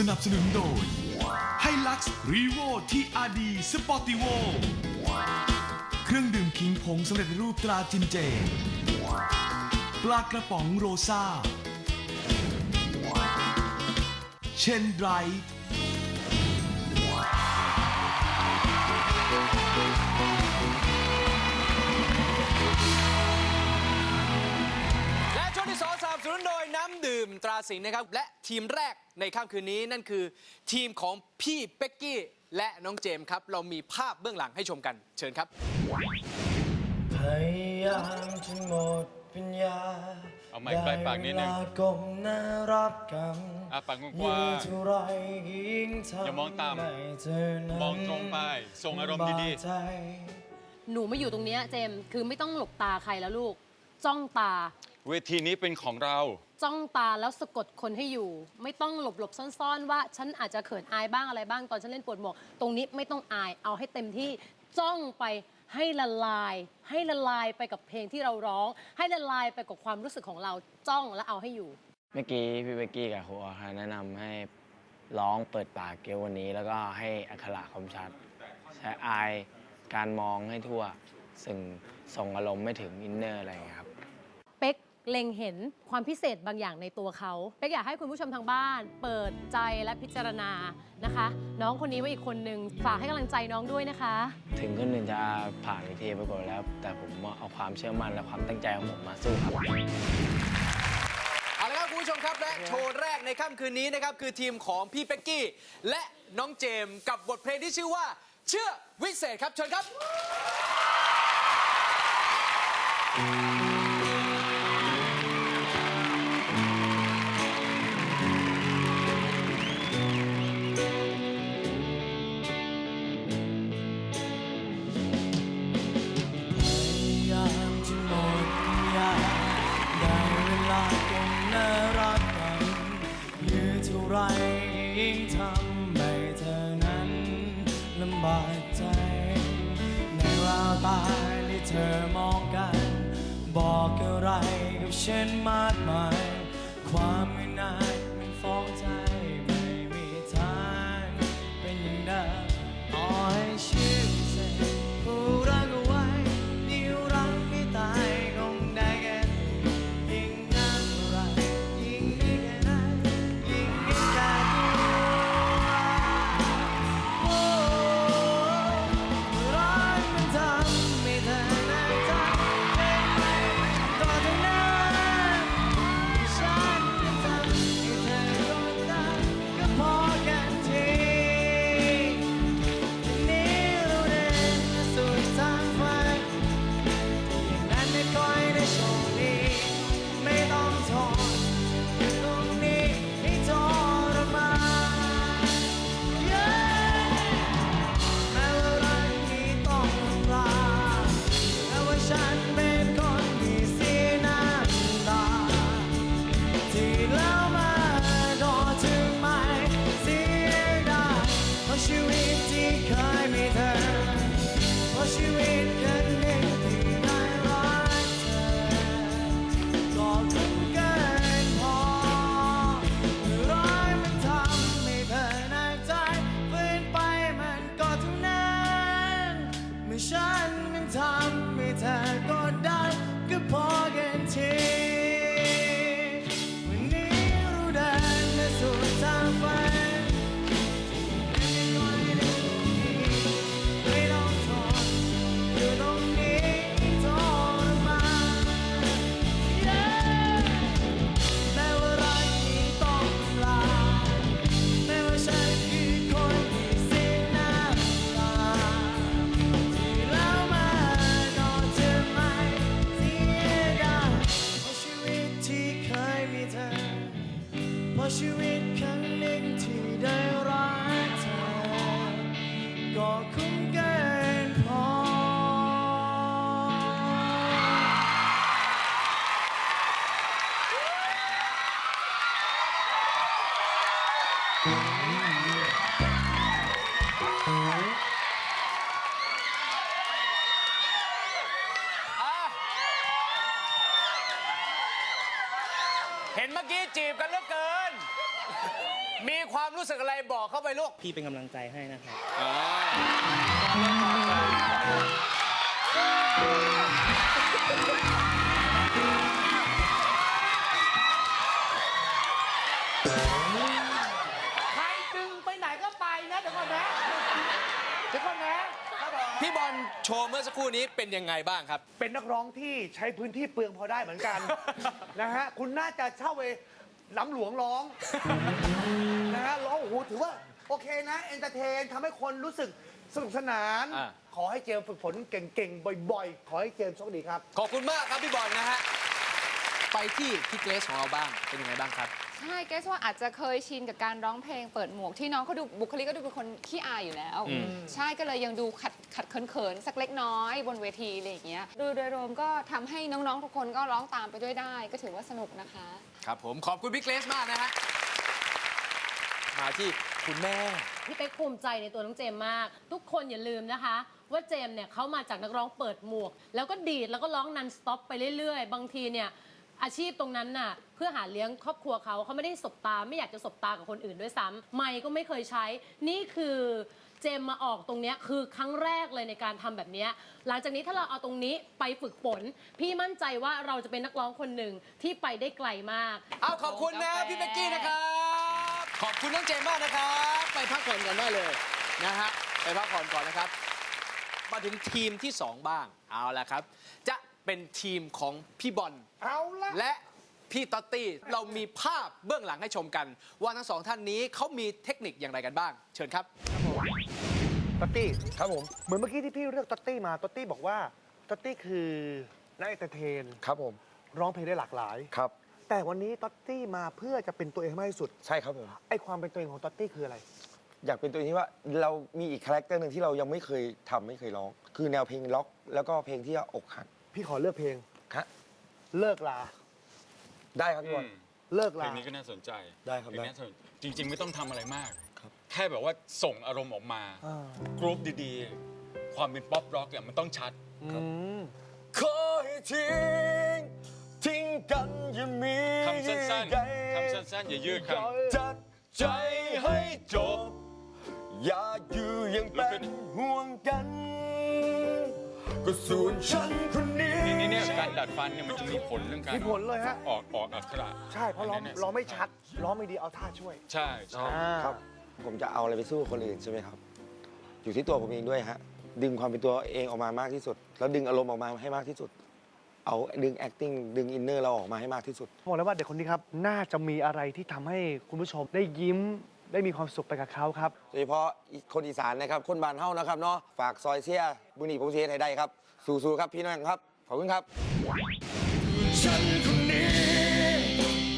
สนับสนุนโดยไฮลักซ์รีโวทีอาร์ดีสปอร์ติโวเครื่องดื่มขิงผงสำเร็จรูปตราจินเจ ปลากระป๋องโรซาเชนไดรท์ สองสนับสนุนโดยน้ำดื่มตราสิงห์นะครับ และทีมแรกในค่ำคืนนี้นั่นคือ ทีมของพี่เป็กกี้และน้องเจมส์ครับ เรามีภาพเบื้องหลังให้ชมกันเชิญครับ พยายามจนหมดปัญญาเอาไมค์ใกล้ปากนิดนึงไเวลก้มหน้ารับกรรมอะปากกว้างๆยิ่งเท่าไรยิ่งทำอย่ามองต่ำไม่เจอนั้นมองตรงไปส่งอารมณ์ดีๆบดใจ หนูมาอยู่ตรงเนี้ยเจมส์คือไม่ต้องหลบตาใครแล้วลูก จ้องตา เวทีนี้เป็นของเรา จ้องตาแล้วสะกดคนให้อยู่ ไม่ต้องหลบหลบๆซ่อนๆ ว่าฉันอาจจะเขินอายบ้างอะไรบ้างตอนฉันเล่นปวดหมวกตรงนี้ไม่ต้องอายเอาให้เต็มที่จ้องไปให้ละลาย ให้ละลายไปกับเพลงที่เราร้อง ให้ละลายไปกับความรู้สึกของเราจ้องแล้วเอาให้อยู่ เมื่อกี้พี่เบกกี้กับครูออค่ะแนะนำให้ร้องเปิดปากเกลวันนี้ แล้วก็ให้อักขระคมชัด ใช้อายการมองให้ทั่ว ซึ่งส่งอารมณ์ไม่ถึงอินเนอร์อะไรอย่างเงี้ยครับ เป๊กเล็งเห็นความพิเศษบางอย่างในตัวเขาเป๊กอยากให้คุณผู้ชมทางบ้าน เปิดใจและพิจารณานะคะ น้องคนนี้ไว้อีกคนนึงฝากให้กำลังใจน้องด้วยนะคะ ถึงคนอื่นจะผ่านเวทีไปก่อนแล้ว แต่ผมเอาความเชื่อมั่นและความตั้งใจของผมมาสู้ครับเอาละครับคุณผู้ชมครับและโชว์แรกในค่ำคืนนี้นะครับคือทีมของพี่เป็กกี้ และน้องเจมส์กับบทเพลงที่ชื่อว่า เชื่อวิเศษครับเชิญครับ บาดใจ ในราวตาที่เธอมองกัน บอกอะไรกับฉันมากมาย ความ sunshine. you you อกี้จีบกันเหลือเกิน มีความรู้สึกอะไรบอกเข้าไปลูก พี่เป็นกำลังใจให้นะครับใครดึงไปไหนก็ไปนะ เดี๋ยวก่อนนะ เดี๋ยวก่อนนะ พี่บอลโชว์เมื่อสักครู่นี้เป็นยังไงบ้างครับ เป็นนักร้องที่ใช้พื้นที่เปลืองพอได้เหมือนกัน นะฮะ คุณน่าจะเช่าเวล้ำหลวงร้อง นะฮะร้องโอ้โหถือว่า โอเคนะเอนเตอร์เทนทำให้คนรู้สึกสนุกสนาน อ่า ขอให้เจมส์ฝึกฝนเก่งๆ บ่อยๆ ขอให้เจมส์โชคดีครับ ขอบคุณมากครับพี่บอลนะฮะ ไปที่พี่เกรซของเราบ้าง เป็นยังไงบ้างครับ ใช่เกสว่าอาจจะเคยชินกับการร้องเพลงเปิดหมวกที่น้องเขาดูบุคลิกก็ดูเป็นคนขี้อายอยู่แล้วใช่ก็เลยยังดูขัดขัดเขินๆสักเล็กน้อยบนเวทีอะไรอย่างเงี้ยโดยโดยรวมก็ทำให้น้องๆทุกคนก็ร้องตามไปด้วยได้ ก็ถือว่าสนุกนะคะ ครับผมขอบคุณพี่เกรซมากนะฮะมาที่คุณแม่ พี่เป๊กภูมิใจในตัวน้องเจมส์มาก ทุกคนอย่าลืมนะคะ ว่าเจมส์เนี่ยเขามาจากนักร้องเปิดหมวก แล้วก็ดีดแล้วก็ร้องนันสต็อปไปเรื่อยๆ บางทีเนี่ย อาชีพตรงนั้นน่ะ เพื่อหาเลี้ยงครอบครัวเขาเขาไม่ได้สบตา ไม่อยากจะสบตากับคนอื่นด้วยซ้ำไม่ก็ไม่เคยใช้ นี่คือเจมมาออกตรงเนี้ยคือครั้งแรกเลยในการทำแบบเนี้ยหลังจากนี้ถ้าเราเอาตรงนี้ไปฝึกฝนพี่มั่นใจว่าเราจะเป็นนักร้องคนหนึ่งที่ไปได้ไกลมาก เอาขอบคุณนะพี่เป๊กกี้นะครับ ขอบคุณน้องเจมส์มากนะครับ ไปพักผ่อนก่อนได้เลยนะฮะไปพักผ่อนก่อนนะครับ มาถึงทีมที่ 2 บ้างเอาละครับ จะ เป็นทีมของพี่บอลเอาละและพี่ต๊อตตี้เรามีภาพเบื้องหลังให้ชมกัน ว่าทั้งสองท่านนี้เขามีเทคนิคอย่างไรกันบ้าง เชิญครับตัตตี้ครับผม เหมือนเมื่อกี้ที่พี่เลือกตัตตี้มาตัตตี้บอกว่าตัตตี้คือนักเอนเตอร์เทนครับผมร้องเพลงได้หลากหลายครับ แต่วันนี้ตัตตี้มาเพื่อจะเป็นตัวเองให้มากที่สุดใช่ครับผม ไอ้ความเป็นตัวเองของตัตตี้คืออะไร อยากเป็นตัวเองที่ว่าเรามีอีกคาแรคเตอร์หนึ่งที่เรายังไม่เคยทำไม่เคยร้อง คือแนวเพลงล็อก แล้วก็เพลงที่อกหัก พี่ขอเลือกเพลง ฮะเลิกลา ได้ครับพี่บอล เลิกเพลลา งนี้ก็น่าสนใจได้ครับเพลงได้นี้น่าสนจริง ๆ ไม่ต้องทำอะไรมากครับแค่แบบว่าส่งอารมณ์ออกมา อ่ากรุ๊ปดีๆ ความเป็นป๊อปร็อกเนี่ยมันต้องชัด อืม ขอให้ทิ้ง ทิ้งกันอย่ามีคำสั้นใยๆคำสั้นๆ อย่ายืดคจัดใจให้จบ อย่าอยู่ยังลุกเป็ขึ้น นห่วงกัน ก็ส่วนฉันคนนี้ำนี่เนี่ยการดัดฟันเนี่ยมันจะมีผลเรื่องการมีผลเลยฮะ ออกออกอักขระใช่เพราะร้องนนี้นี่ยร้องไม่ชัดร้องไม่ดีเอาท่าช่วยใช่ใช่อ่าครับ ผมจะเอาอะไรไปสู้กับคนอื่นใช่ไหมครับ อยู่ที่ตัวผมเองด้วยฮะ ดึงความเป็นตัวเองออกมามากที่สุด แล้วดึงอารมณ์ออกมาให้มากที่สุด เอาดึง acting ดึง inner เราออกมาให้มากที่สุด บอกเลยว่าเด็กคนนี้ครับ น่าจะมีอะไรที่ทำให้คุณผู้ชมได้ยิ้ม ได้มีความสุขไปกับเขาครับ โดยเฉพาะคนอีสานนะครับ คนบ้านเฮานะครับเนาะฝากซอยเสียบุญนีผมเสียไทยได้ครับ สู้ๆครับพี่น้องครับ ขอบคุณครับ ฉันคนนี้